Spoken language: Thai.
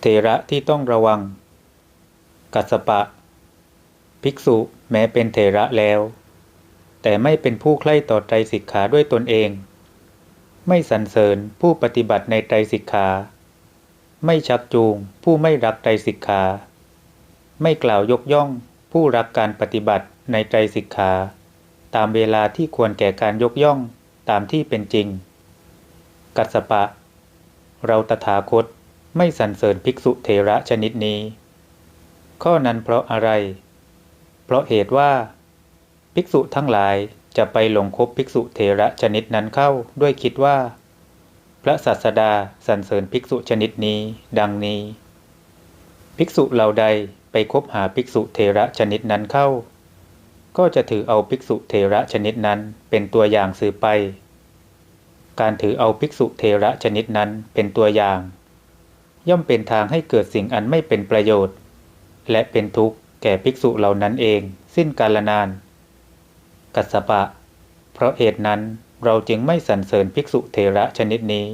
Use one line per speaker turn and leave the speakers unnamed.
เถระที่ต้องระวัง กัสปะ ภิกษุแม้เป็นเถระแล้ว แต่ไม่เป็นผู้ใคร่ต่อไตรสิกขาด้วยตนเอง ไม่สรรเสริญผู้ปฏิบัติในไตรสิกขา ไม่ชักจูงผู้ไม่รักไตรสิกขา ไม่กล่าวยกย่องผู้รักการปฏิบัติในไตรสิกขา ตามเวลาที่ควรแก่การยกย่องตามที่เป็นจริง กัสปะ เราตถาคต ไม่สรรเสริญภิกษุเถระชนิดนี้ ข้อนั้นเพราะอะไร เพราะเหตุว่า ภิกษุทั้งหลายจะไปหลงคบภิกษุเถระชนิดนั้นเข้าด้วยคิดว่า พระศาสดาสรรเสริญภิกษุชนิดนี้ ดังนี้ ภิกษุเหล่าใดไปคบหาภิกษุเถระชนิดนั้นเข้า ก็จะถือเอาภิกษุเถระชนิดนั้นเป็นตัวอย่างสืบไป การถือเอาภิกษุเถระชนิดนั้นเป็นตัวอย่าง ย่อมเป็นทางให้เกิดสิ่งอันไม่เป็นประโยชน์ และเป็นทุกข์แก่ภิกษุเหล่านั้นเอง สิ้นกาลนาน กัสสปะ เพราะเหตุนั้นเราจึงไม่สรรเสริญภิกษุเทระชนิดนี้